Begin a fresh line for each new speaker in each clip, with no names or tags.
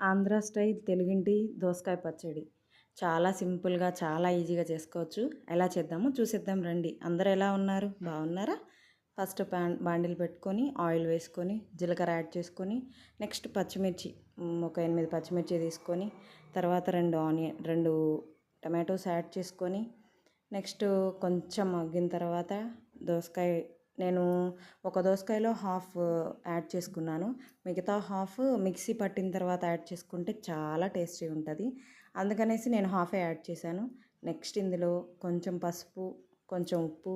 Andhra style తెలుగింటి దోసకాయ పచ్చడి. చాలా సింపుల్గా చాలా ఈజీగా చేసుకోవచ్చు. ఎలా చేద్దామో చూసేద్దాం రండి. అందరూ ఎలా ఉన్నారు? బాగున్నారా? ఫస్ట్ ప్యాన్ బాండిల్ పెట్టుకొని ఆయిల్ వేసుకొని జీలకర్ర యాడ్ చేసుకొని నెక్స్ట్ పచ్చిమిర్చి ఒక ఎనిమిది పచ్చిమిర్చి తీసుకొని తర్వాత రెండు ఆనియన్ రెండు టమాటోస్ యాడ్ చేసుకొని నెక్స్ట్ కొంచెం మగ్గిన తర్వాత దోసకాయ నేను ఒక దోసకాయలో హాఫ్ యాడ్ చేసుకున్నాను. మిగతా హాఫ్ మిక్సీ పట్టిన తర్వాత యాడ్ చేసుకుంటే చాలా టేస్టీ ఉంటుంది. అందుకనేసి నేను హాఫే యాడ్ చేశాను. నెక్స్ట్ ఇందులో కొంచెం పసుపు కొంచెం ఉప్పు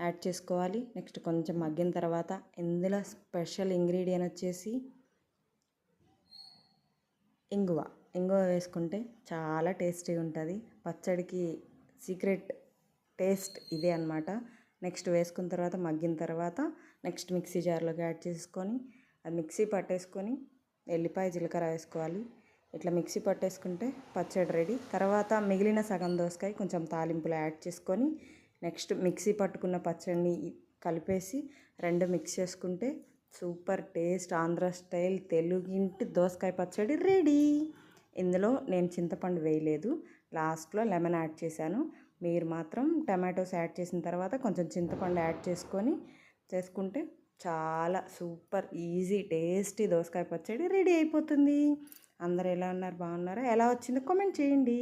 యాడ్ చేసుకోవాలి. నెక్స్ట్ కొంచెం మగ్గిన తర్వాత ఇందులో స్పెషల్ ఇంగ్రీడియంట్ వచ్చేసి ఇంగువ. ఇంగువ వేసుకుంటే చాలా టేస్టీగా ఉంటుంది. పచ్చడికి సీక్రెట్ టేస్ట్ ఇదే అనమాట నెక్స్ట్ వేసుకున్న తర్వాత మగ్గిన తర్వాత నెక్స్ట్ మిక్సీ జార్లోకి యాడ్ చేసుకొని అది మిక్సీ పట్టేసుకొని ఎల్లిపాయ జీలకర్ర వేసుకోవాలి. ఇట్లా మిక్సీ పట్టేసుకుంటే పచ్చడి రెడీ. తర్వాత మిగిలిన సగం దోసకాయ కొంచెం తాలింపులో యాడ్ చేసుకొని నెక్స్ట్ మిక్సీ పట్టుకున్న పచ్చడిని కలిపేసి రెండు మిక్స్ చేసుకుంటే సూపర్ టేస్ట్ ఆంధ్ర స్టైల్ తెలుగింటి దోసకాయ పచ్చడి రెడీ. ఇందులో నేను చింతపండు వేయలేదు. లాస్ట్లో లెమన్ యాడ్ చేశాను. మీరు మాత్రం టమాటోస్ యాడ్ చేసిన తర్వాత కొంచెం చింతపండు యాడ్ చేసుకొని చేసుకుంటే చాలా సూపర్ ఈజీ టేస్టీ దోసకాయ పచ్చడి రెడీ అయిపోతుంది. అందరు ఎలా ఉన్నారు? బాగున్నారా? ఎలా వచ్చిందో కామెంట్ చేయండి.